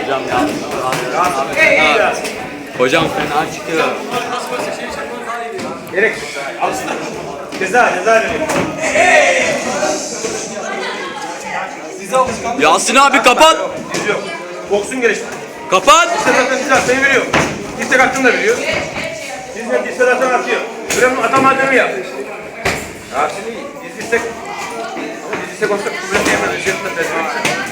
Hocam ya. Hocam fena çıkıyor. Gerek. Alsın. Ceza, ceza veriyor. Yasin abi kapat. Yok. Boksun gelişti. Kapat. İşte zaten diz atmayı biliyor. Dirsek attığını da biliyor. Dizle dirsek zaten atıyor. Şuraya atamadığını yap. Yasin iyi. Diz dirsek. Ama diz dirsek olsa kuvvet yemez. Işıkla tezgah.